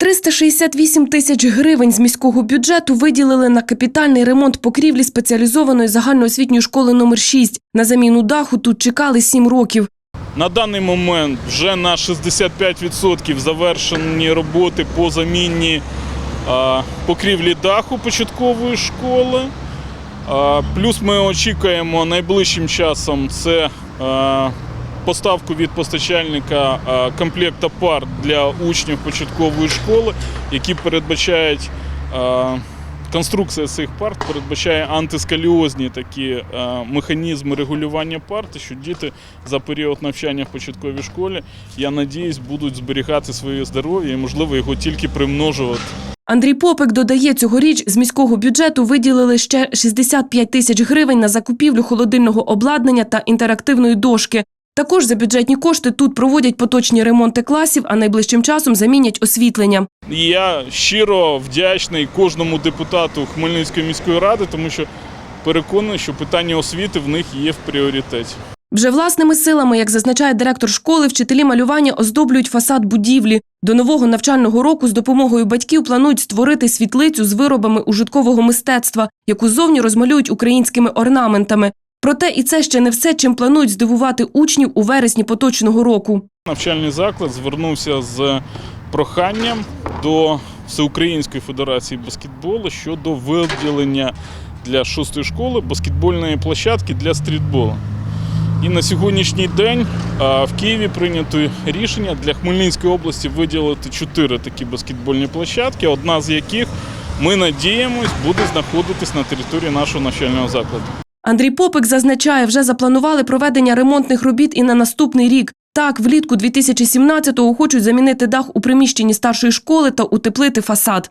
368 тисяч гривень з міського бюджету виділили на капітальний ремонт покрівлі спеціалізованої загальноосвітньої школи номер 6. На заміну даху тут чекали 7 років. На даний момент вже на 65% завершені роботи по заміні покрівлі даху початкової школи. Плюс ми очікуємо найближчим часом це поставку від постачальника а, комплекта пар для учнів початкової школи, які передбачають. Конструкція цих парт передбачає антискаліозні такі е, механізми регулювання парти, що діти за період навчання в початковій школі, я надіюсь, будуть зберігати своє здоров'я і, можливо, його тільки примножувати. Андрій Попик додає, цьогоріч з міського бюджету виділили ще 65 тисяч гривень на закупівлю холодильного обладнання та інтерактивної дошки. Також за бюджетні кошти тут проводять поточні ремонти класів, а найближчим часом замінять освітлення. Я щиро вдячний кожному депутату Хмельницької міської ради, тому що переконаний, що питання освіти в них є в пріоритеті. Вже власними силами, як зазначає директор школи, вчителі малювання оздоблюють фасад будівлі. До нового навчального року з допомогою батьків планують створити світлицю з виробами ужиткового мистецтва, яку зовні розмалюють українськими орнаментами. Проте і це ще не все, чим планують здивувати учнів у вересні поточного року. Навчальний заклад звернувся з проханням до Всеукраїнської федерації баскетболу щодо виділення для шостої школи баскетбольної площадки для стрітболу. І на сьогоднішній день в Києві прийнято рішення для Хмельницької області виділити чотири такі баскетбольні площадки, одна з яких ми надіємось буде знаходитись на території нашого навчального закладу. Андрій Попик зазначає, вже запланували проведення ремонтних робіт і на наступний рік. Так, влітку 2017-го хочуть замінити дах у приміщенні старшої школи та утеплити фасад.